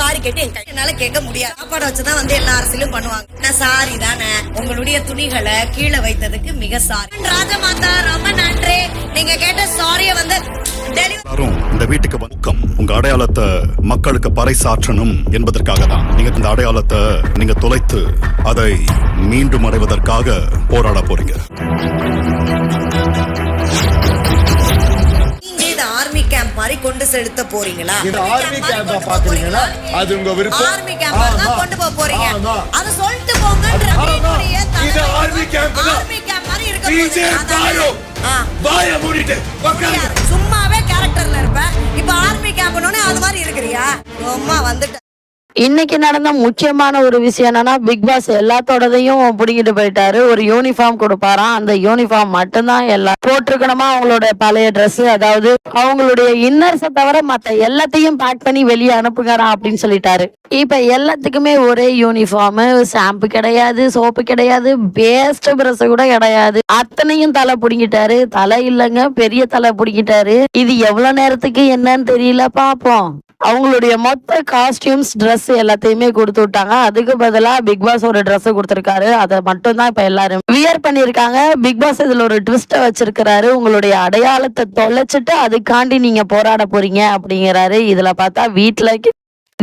Sorry கேட்டு என் என்னால கேட்க முடியாது. சாப்பாடு வச்சுதான் வந்து எல்லா அரசியலும் பண்ணுவாங்க. நான் சாரி தானே. உங்களுடைய துணிகளை கீழே வைத்ததுக்கு மிக சாரி ராஜமாதா ரொம்ப நன்றி. நீங்க கேட்ட சாரிய வந்து இந்த வீட்டுக்கு வணக்கம் உங்க அடையாளத்தை மக்களுக்கு பறைசாற்றணும் என்பதற்காக தான் நீங்க இந்த அடையாளத்தை நீங்க தொலைத்து அதை மீண்டும் அடைவதற்காக போராட போறீங்க. கொண்டு செலுத்த போறீங்களா இது army camp ஆ பாக்குறீங்களா? அது உங்க விருப்பம். ஆர்மி கேம்ப் தான். கொண்டு போக போறீங்க. அது சொல்லிட்டு போங்கன்ற. என்னுடைய இது camp தான். army camp மாதிரி இருக்க போகுது. வாய மூடிட்டு இன்னைக்கு நடந்த முக்கியமான ஒரு விஷயம் என்னன்னா பிக் பாஸ் எல்லாத்தோடதையும் பிடிங்கிட்டு போயிட்டாரு. ஒரு யூனிஃபார்ம் கொடுப்பாராம். அந்த யூனிஃபார்ம் மட்டும்தான் எல்லாம் போட்டிருக்கணுமா? அவங்களோட பழைய ட்ரெஸ் அதாவது அவங்களுடைய இன்னர்ஸை தவிர மத்த எல்லாத்தையும் பேக் பண்ணி வெளியே அனுப்புங்கடா அப்படின்னு சொல்லிட்டாரு. இப்ப எல்லாத்துக்குமே ஒரே யூனிஃபார்ம் ஷாம்பு கிடையாது சோப்பு கிடையாது பேஸ்ட் பிரஷ் கூட கிடையாது. அத்தனையும் தலை பிடிங்கிட்டாரு. தலை இல்லைங்க பெரிய தலை பிடிங்கிட்டாரு. இது எவ்வளவு நேரத்துக்கு என்னன்னு தெரியல பாப்போம். அவங்களுடைய மொத்த காஸ்டியூம்ஸ் ட்ரெஸ் எல்லாத்தையுமே கொடுத்து விட்டாங்க. அதுக்கு பதிலா பிக் பாஸ் ஒரு ட்ரெஸ் கொடுத்துருக்காரு. அதை மட்டும் தான் இப்ப எல்லாரும் வியர் பண்ணிருக்காங்க பிக் பாஸ் இதுல ஒரு ட்விஸ்ட வச்சிருக்கிறாரு. உங்களுடைய அடையாளத்தை தொலைச்சிட்டு அதுக்காண்டி நீங்க போராட போறீங்க அப்படிங்கிறாரு. இதுல பார்த்தா வீட்டுல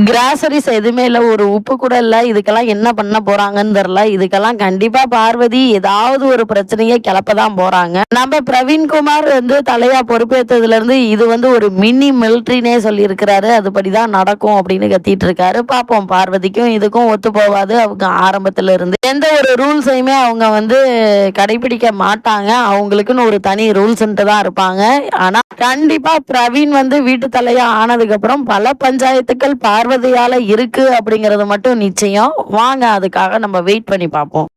கிராசரிஸ் எதுவுமே இல்லை ஒரு உப்பு கூட இல்லை. இதுக்கெல்லாம் என்ன பண்ண போறாங்கன்னு தெரியல. இதுக்கெல்லாம் கண்டிப்பா பார்வதி ஏதாவது ஒரு பிரச்சனையை கிளப்பதான் போறாங்க. நம்ம பிரவீன்குமார் வந்து தலையா பொறுப்பேற்றதுல இருந்து இது வந்து ஒரு மினி மிலிட்ரினே சொல்லியிருக்கிறாரு. அதுபடிதான் நடக்கும் அப்படின்னு கத்திட்டு இருக்காரு பார்ப்போம் பார்வதிக்கும் இதுக்கும் ஒத்து போவாது. அவங்க ஆரம்பத்துல இருந்து எந்த ஒரு ரூல்ஸையுமே அவங்க வந்து கடைபிடிக்க மாட்டாங்க. அவங்களுக்குன்னு ஒரு தனி ரூல்ஸ்ன்ட்டு தான் இருப்பாங்க. ஆனா கண்டிப்பா பிரவீன் வந்து வீட்டு தலையா ஆனதுக்கு அப்புறம் பல பஞ்சாயத்துக்கள் பார்வதியால் இருக்கு அப்படிங்கிறது மட்டும் நிச்சயம். வாங்க அதுக்காக நம்ம வெயிட் பண்ணி பார்ப்போம்.